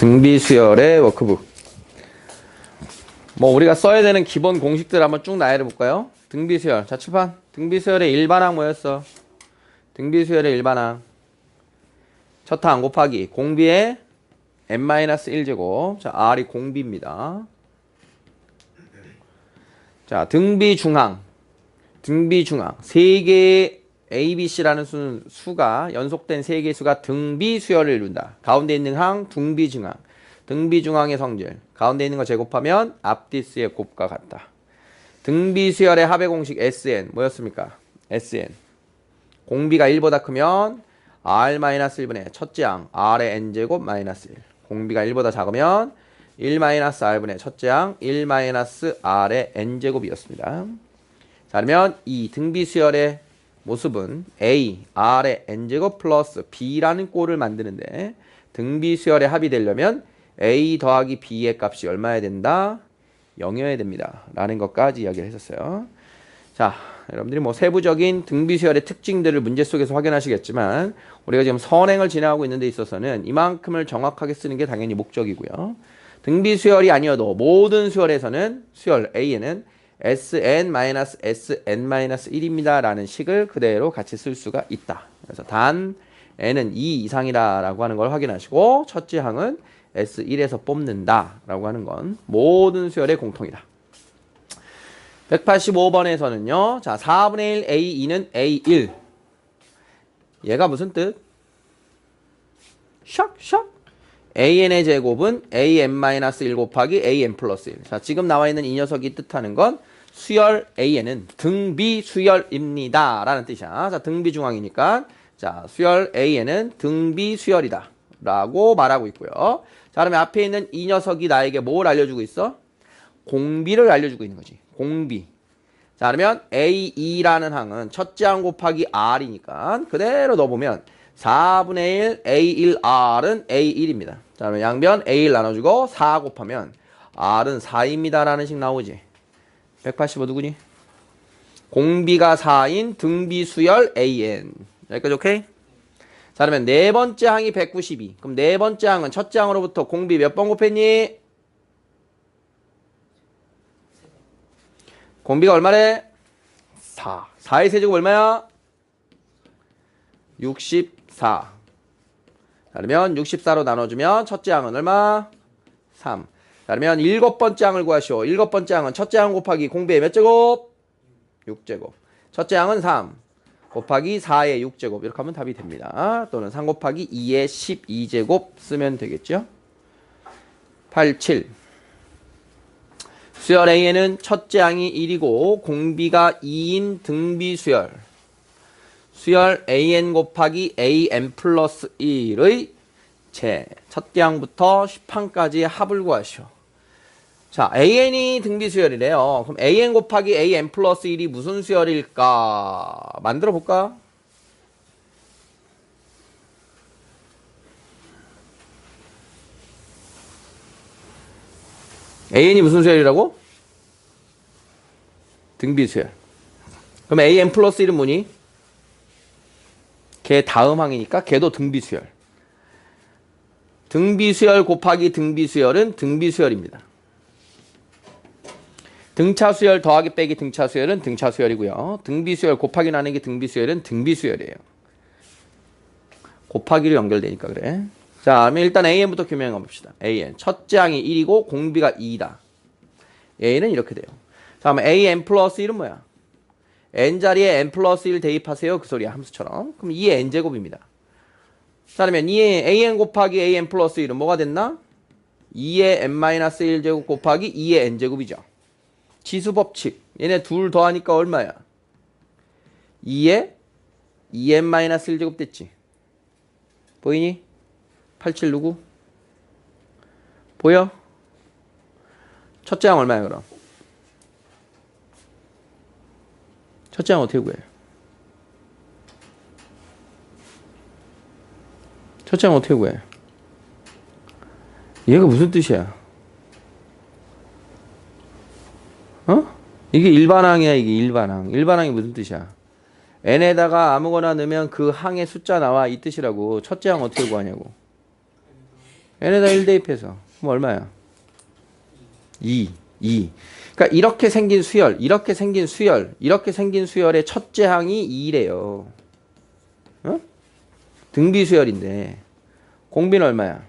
등비 수열의 워크북. 뭐 우리가 써야 되는 기본 공식들 한번 쭉 나열해 볼까요? 등비 수열. 자, 칠판. 등비 수열의 일반항 뭐였어? 등비 수열의 일반항. 첫 항 곱하기 공비의 n-1제곱. 자, r이 공비입니다. 자, 등비 중항. 등비 중항. 세 개의 A, B, C라는 수, 수가 연속된 세 개의 수가 등비 수열을 이룬다. 가운데 있는 항 등비 중항. 등비 중항의 성질. 가운데 있는 거 제곱하면 앞뒤수의 곱과 같다. 등비 수열의 합의 공식 SN 뭐였습니까? SN. 공비가 1보다 크면 R-1분의 첫째 항 R의 N제곱 마이너스 1. 공비가 1보다 작으면 1-R분의 첫째 항 1-R의 N제곱이었습니다. 자, 그러면 이 등비 수열의 모습은 A, R의 N제곱 플러스 B라는 꼴을 만드는데 등비 수열의 합이 되려면 A 더하기 B의 값이 얼마여야 된다? 0이어야 됩니다. 라는 것까지 이야기를 했었어요. 자, 여러분들이 뭐 세부적인 등비 수열의 특징들을 문제 속에서 확인하시겠지만 우리가 지금 선행을 진행하고 있는 데 있어서는 이만큼을 정확하게 쓰는 게 당연히 목적이고요. 등비 수열이 아니어도 모든 수열에서는 수열 A에는 Sn-Sn-1입니다. 라는 식을 그대로 같이 쓸 수가 있다. 그래서 단 n은 2 이상이다 라고 하는 걸 확인하시고 첫째 항은 S1에서 뽑는다 라고 하는 건 모든 수열의 공통이다. 185번에서는요. 자, 4분의 1 A2는 A1. 얘가 무슨 뜻? 샥, 샥. AN의 제곱은 AN-1 곱하기 AN 플러스 1. 자, 지금 나와 있는 이 녀석이 뜻하는 건 수열 AN은 등비 수열입니다. 라는 뜻이야. 자, 등비 중앙이니까. 자, 수열 AN은 등비 수열이다. 라고 말하고 있고요. 자, 그러면 앞에 있는 이 녀석이 나에게 뭘 알려주고 있어? 공비를 알려주고 있는 거지. 공비. 자, 그러면 A2라는 항은 첫째 항 곱하기 R이니까 그대로 넣어보면 4분의 1 A1R은 A1입니다. 자, 그러면 양변 A1 나눠주고 4 곱하면 R은 4입니다. 라는 식 나오지. 185 누구니? 공비가 4인 등비수열 AN. 여기까지 오케이? 자, 그러면 네 번째 항이 192. 그럼 네 번째 항은 첫째 항으로부터 공비 몇 번 곱했니? 공비가 얼마래? 4. 4의 세제곱 얼마야? 64. 자, 그러면 64로 나눠주면 첫째 항은 얼마? 3. 자, 그러면 일곱 번째 항을 구하시오. 일곱 번째 항은 첫째 항 곱하기 공비의 몇 제곱? 6제곱. 첫째 항은 3. 곱하기 4의 6제곱. 이렇게 하면 답이 됩니다. 또는 3 곱하기 2의 12제곱 쓰면 되겠죠? 87. 수열 A에는 첫째 항이 1이고 공비가 2인 등비 수열. 수열 AN 곱하기 AN 플러스 1의 제 첫째 항부터 10항까지의 합을 구하시오. 자, AN이 등비 수열이래요. 그럼 AN 곱하기 AN 플러스 1이 무슨 수열일까? 만들어 볼까? AN이 무슨 수열이라고? 등비 수열. 그럼 AN 플러스 1은 뭐니? 걔 다음 항이니까 걔도 등비 수열. 등비 수열 곱하기 등비 수열은 등비 수열입니다. 등차 수열 더하기 빼기 등차 수열은 등차 수열이고요. 등비 수열 곱하기 나누기 등비 수열은 등비 수열이에요. 곱하기로 연결되니까 그래. 자, 그러면 일단 AN부터 규명해 봅시다. AN. 첫째 항이 1이고 공비가 2다. AN은 이렇게 돼요. 자, 그러면 AN 플러스 1은 뭐야? n 자리에 n 플러스 1 대입하세요. 그 소리야. 함수처럼. 그럼 2의 n제곱입니다. 자, 그러면 2의 an 곱하기 an 플러스 1은 뭐가 됐나? 2의 n-1제곱 곱하기 2의 n제곱이죠. 지수법칙. 얘네 둘 더하니까 얼마야? 2의 2n-1제곱 됐지. 보이니? 87 누구? 보여? 첫째 항 얼마야 그럼? 첫째 항 어떻게 구해? 첫째 항 어떻게 구해? 얘가 무슨 뜻이야? 어? 이게 일반항이야 이게 일반항 일반항이 무슨 뜻이야? n에다가 아무거나 넣으면 그 항의 숫자 나와 이 뜻이라고 첫째 항 어떻게 구하냐고 n에다 1 대입해서 그럼 얼마야? 2, 2. 그러니까 이렇게 생긴 수열, 이렇게 생긴 수열, 이렇게 생긴 수열의 첫째 항이 2래요. 어? 등비 수열인데 공비는 얼마야?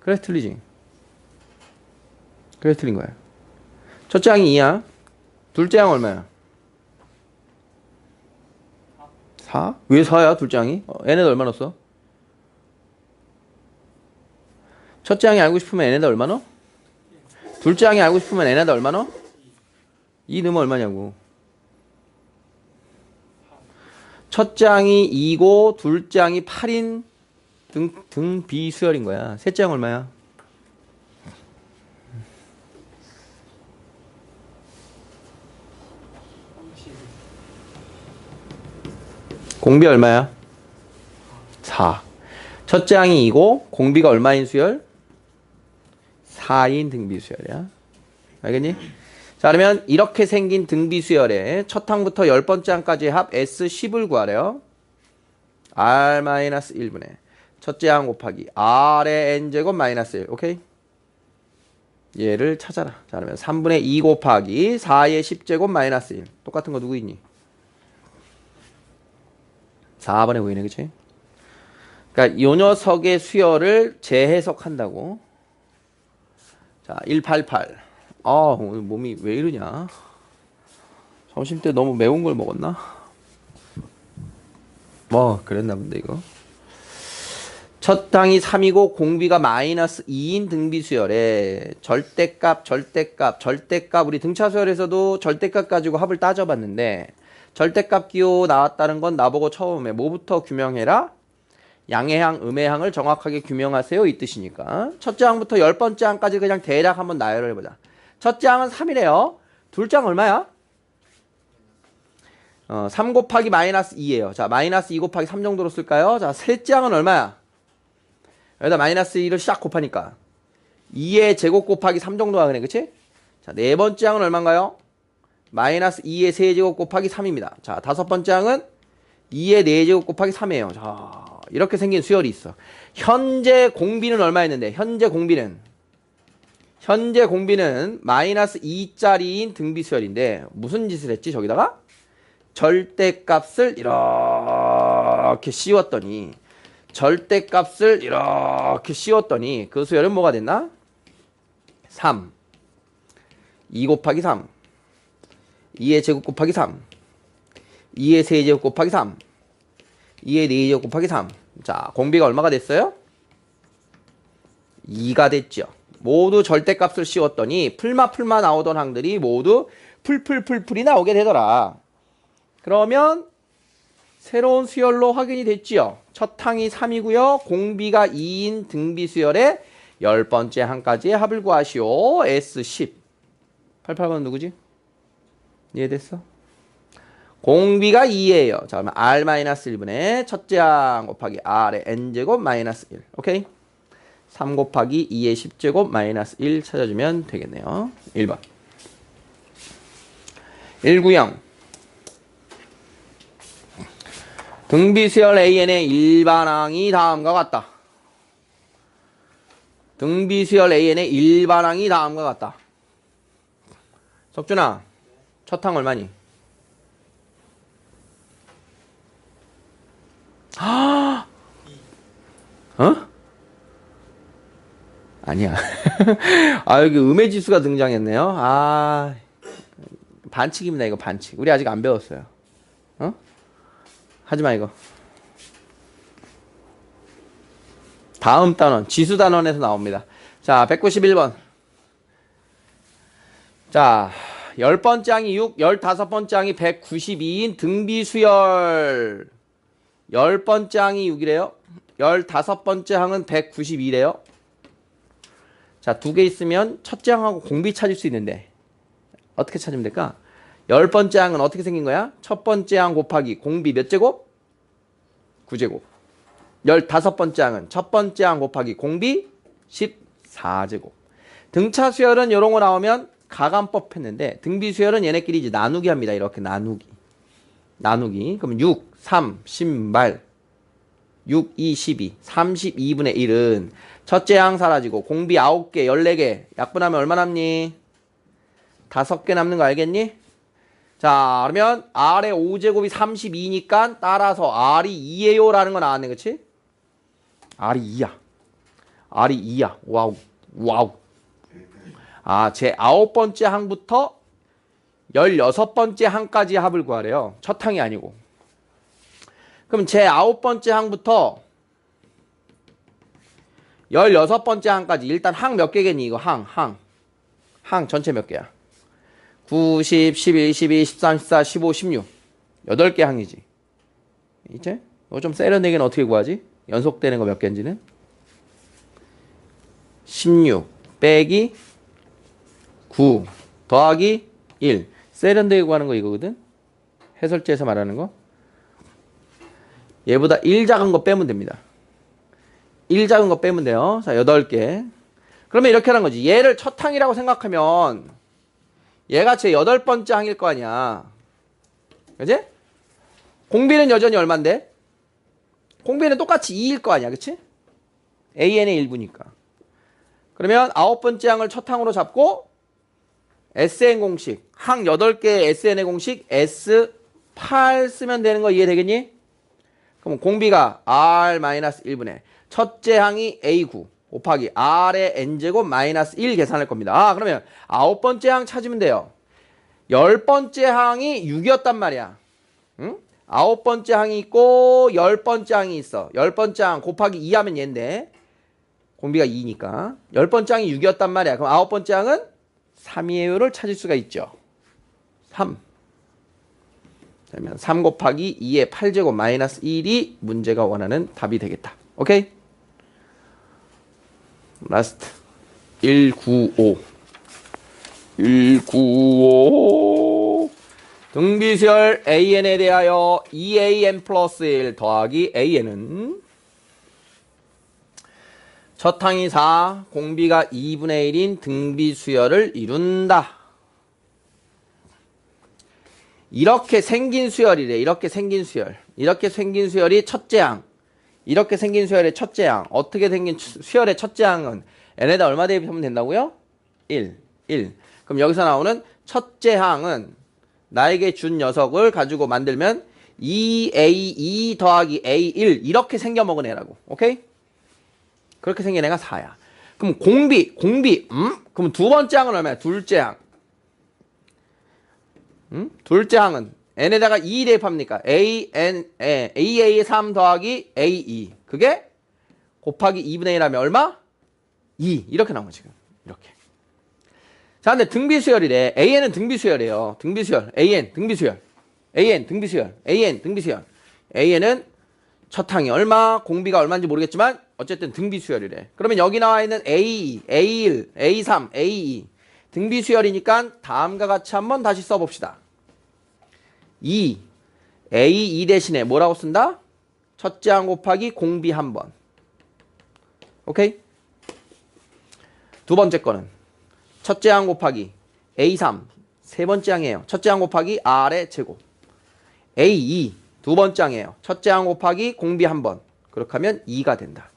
그래서 틀리지. 그래서 틀린 거야. 첫째 항이 2야. 둘째 항 얼마야? 4? 왜 4야, 둘째 항이? 어, n에다 얼마 넣었어? 첫째 항이 알고 싶으면 n에다 얼마 넣어? 둘째 항이 알고 싶으면 n에다 얼마 넣어? 2 넣으면 얼마냐고. 첫째 항이 2고 둘째 항이 8인 등, 등 비수열인 거야. 셋째 항 얼마야? 공비 얼마야? 4. 첫째 항이 2고 공비가 얼마인 수열? 4인 등비 수열이야. 알겠니? 자, 그러면 이렇게 생긴 등비 수열의 첫 항부터 열 번째 항까지의 합 S10을 구하래요. R-1분의 첫째 항 곱하기 R의 N제곱 마이너스 1. 오케이? 얘를 찾아라. 자, 그러면 3분의 2 곱하기 4의 10제곱 마이너스 1. 똑같은 거 누구 있니? 4번에 보이네, 그치? 그러니까 요 녀석의 수열을 재해석한다고. 자, 188. 아, 오늘 몸이 왜 이러냐? 점심 때 너무 매운 걸 먹었나? 뭐, 그랬나 본데, 이거. 첫 항이 3이고 공비가 마이너스 2인 등비 수열에 절대값, 절대값, 절대값 우리 등차 수열에서도 절대값 가지고 합을 따져봤는데 절대값 기호 나왔다는 건 나보고 처음에 뭐부터 규명해라? 양의 항, 음의 항을 정확하게 규명하세요 이 뜻이니까 첫째 항부터 열 번째 항까지 그냥 대략 한번 나열을 해보자 첫째 항은 3이래요 둘째 항 얼마야? 어, 3 곱하기 마이너스 2예요 자 마이너스 2 곱하기 3 정도로 쓸까요? 자 셋째 항은 얼마야? 여기다 마이너스 2를 싹 곱하니까 2의 제곱 곱하기 3 정도가 그네 그치? 자네 번째 항은 얼마인가요? 마이너스 2의 세제곱 곱하기 3입니다 자 다섯 번째 항은 2의 4제곱 곱하기 3이에요 자 이렇게 생긴 수열이 있어. 현재 공비는 얼마였는데? 현재 공비는 현재 공비는 마이너스 2짜리인 등비 수열인데 무슨 짓을 했지 저기다가? 절대값을 이렇게 씌웠더니 절대값을 이렇게 씌웠더니 그 수열은 뭐가 됐나? 3 2 곱하기 3 2의 제곱 곱하기 3 2의 세제곱 곱하기 3 2의 4제곱 곱하기 3. 자, 공비가 얼마가 됐어요? 2가 됐죠. 모두 절대값을 씌웠더니 풀마 풀마 나오던 항들이 모두 풀풀풀풀이 나오게 되더라. 그러면 새로운 수열로 확인이 됐지요. 첫 항이 3이고요. 공비가 2인 등비 수열의 열 번째 항까지의 합을 구하시오. S10. 88번 누구지? 이해됐어? 공비가 2예요. 자, 그러면 R-1분의 첫째 항 곱하기 R의 N제곱 마이너스 1. 오케이? 3 곱하기 2의 10제곱 마이너스 1 찾아주면 되겠네요. 1번. 1구형. 등비수열 AN의 일반항이 다음과 같다. 등비수열 AN의 일반항이 다음과 같다. 석준아, 첫항 얼마니? 아, 어? 아니야. 아, 여기 음의 지수가 등장했네요. 아, 반칙입니다, 이거 반칙. 우리 아직 안 배웠어요. 어? 하지 마, 이거. 다음 단원, 지수 단원에서 나옵니다. 자, 191번. 자, 열 번째 항이 6, 열다섯 번째 항이 192인 등비 수열. 열 번째 항이 6이래요. 열다섯 번째 항은 192래요. 자, 두 개 있으면 첫째 항하고 공비 찾을 수 있는데 어떻게 찾으면 될까? 열 번째 항은 어떻게 생긴 거야? 첫 번째 항 곱하기 공비 몇 제곱? 9제곱. 열 다섯 번째 항은 첫 번째 항 곱하기 공비 14제곱. 등차 수열은 이런 거 나오면 가감법 했는데 등비 수열은 얘네끼리 이제 나누기 합니다. 이렇게 나누기. 나누기. 그러면 6, 3, 10말. 6, 2, 12. 32분의 1은 첫째 항 사라지고 공비 9개, 14개. 약분하면 얼마 남니? 5개 남는 거 알겠니? 자, 그러면 R의 5제곱이 32니까 따라서 R이 2예요 라는 거 나왔네. 그치? R이 2야. R이 2야. 와우. 와우. 아, 제 아홉 번째 항부터 16번째 항까지 합을 구하래요. 첫 항이 아니고. 그럼 제 아홉 번째 항부터 16번째 항까지 일단 항 몇 개겠니 이거 항, 항. 항 전체 몇 개야? 9, 10, 11, 12, 13, 14, 15, 16. 8개 항이지. 이제 이거 좀 세련되게는 어떻게 구하지? 연속되는 거 몇 개인지는? 16 빼기 9 더하기 1 세련되게 구하는 거 이거거든? 해설지에서 말하는 거. 얘보다 1 작은 거 빼면 됩니다. 1 작은 거 빼면 돼요. 자, 8개. 그러면 이렇게 하는 거지. 얘를 첫 항이라고 생각하면 얘가 제 여덟 번째 항일 거 아니야. 그지? 공비는 여전히 얼만데? 공비는 똑같이 2일 거 아니야. 그치? AN의 일부니까. 그러면 아홉 번째 항을 첫 항으로 잡고 SN 공식, 항 8개의 SN의 공식 S8 쓰면 되는 거 이해되겠니? 그럼 공비가 R-1분의 첫째 항이 A9 곱하기 R의 N제곱 마이너스 1 계산할 겁니다. 아, 그러면 아홉 번째 항 찾으면 돼요. 열 번째 항이 6이었단 말이야. 응? 아홉 번째 항이 있고 열 번째 항이 있어. 열 번째 항 곱하기 2 하면 얘인데 공비가 2니까 열 번째 항이 6이었단 말이야. 그럼 아홉 번째 항은 3이에요를 찾을 수가 있죠. 3. 그러면 3 곱하기 2의 8제곱 마이너스 1이 문제가 원하는 답이 되겠다. 오케이? 라스트 195 195 등비수열 AN에 대하여 2AN 플러스 1 더하기 AN은 첫 항이 4, 공비가 2분의 1인 등비 수열을 이룬다. 이렇게 생긴 수열이래. 이렇게 생긴 수열. 이렇게 생긴 수열이 첫째 항. 이렇게 생긴 수열의 첫째 항. 어떻게 생긴 수- 수열의 첫째 항은 n에다 얼마 대입하면 된다고요? 1. 1. 그럼 여기서 나오는 첫째 항은 나에게 준 녀석을 가지고 만들면 2a2 더하기 a1 이렇게 생겨 먹은 애라고. 오케이? 그렇게 생긴 애가 4야. 그럼 공비, 공비, 음? 그럼 두 번째 항은 얼마야? 둘째 항. 음? 둘째 항은 n에다가 2 대입합니까? a, n, a, a, 3 더하기 a, 2. 그게 곱하기 2분의 1 하면 얼마? 2. 이렇게 나온 거 지금. 이렇게. 자, 근데 등비수열이래. AN은 등비수열이에요. 등비수열. AN, 등비수열. AN, 등비수열. AN, 등비수열. AN은 첫 항이 얼마, 공비가 얼마인지 모르겠지만 어쨌든 등비 수열이래. 그러면 여기 나와 있는 A, A1, A3, A2 등비 수열이니까 다음과 같이 한번 다시 써봅시다. 2, A2 대신에 뭐라고 쓴다? 첫째 항 곱하기 공비 한 번. 오케이? 두 번째 거는 첫째 항 곱하기 A3 세 번째 항이에요. 첫째 항 곱하기 R의 제곱. A2 두 번째 항이에요. 첫째 항 곱하기 공비 한 번. 그렇게 하면 2가 된다.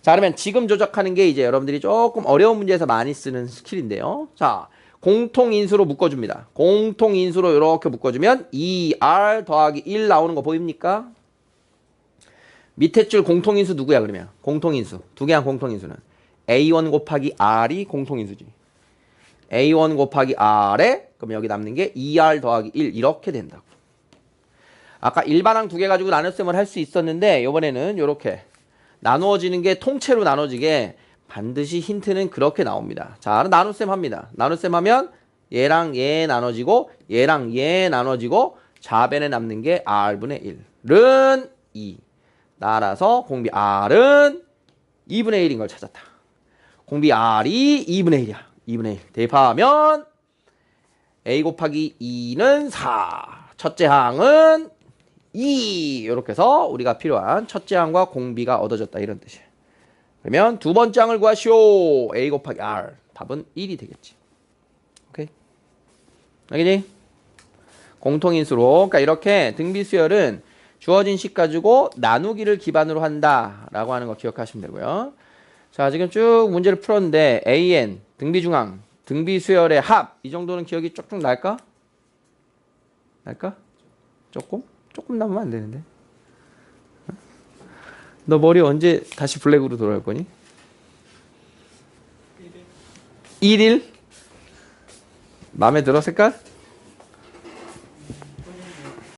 자, 그러면 지금 조작하는 게 이제 여러분들이 조금 어려운 문제에서 많이 쓰는 스킬인데요. 자, 공통인수로 묶어줍니다. 공통인수로 이렇게 묶어주면 2R 더하기 1 나오는 거 보입니까? 밑에 줄 공통인수 누구야 그러면? 공통인수. 두 개의 공통인수는 A1 곱하기 R이 공통인수지. A1 곱하기 R에 그럼 여기 남는 게 2R 더하기 1 이렇게 된다고. 아까 일반항 두 개 가지고 나눗셈을 할 수 있었는데 이번에는 이렇게 나누어지는 게 통째로 나눠지게 반드시 힌트는 그렇게 나옵니다. 자, 나눗셈 합니다. 나눗셈 하면 얘랑 얘 나눠지고 얘랑 얘 나눠지고 좌변에 남는 게 R분의 1은 2. 따라서 공비 R은 2분의 1인 걸 찾았다. 공비 R이 2분의 1이야. 2분의 1. 대입하면 A 곱하기 2는 4. 첫째 항은 2. 이렇게 해서 우리가 필요한 첫째 항과 공비가 얻어졌다. 이런 뜻이에요. 그러면 두 번째 항을 구하시오. A 곱하기 R. 답은 1이 되겠지. 오케이? 알겠니? 공통인수로. 그러니까 이렇게 등비수열은 주어진 식 가지고 나누기를 기반으로 한다라고 하는 거 기억하시면 되고요. 자, 지금 쭉 문제를 풀었는데 AN 등비 중앙, 등비 수열의 합 이 정도는 기억이 쭉쭉 날까? 날까? 조금? 조금 남으면 안 되는데. 너 머리 언제 다시 블랙으로 돌아올 거니? 1일? 마음에 들어 색깔?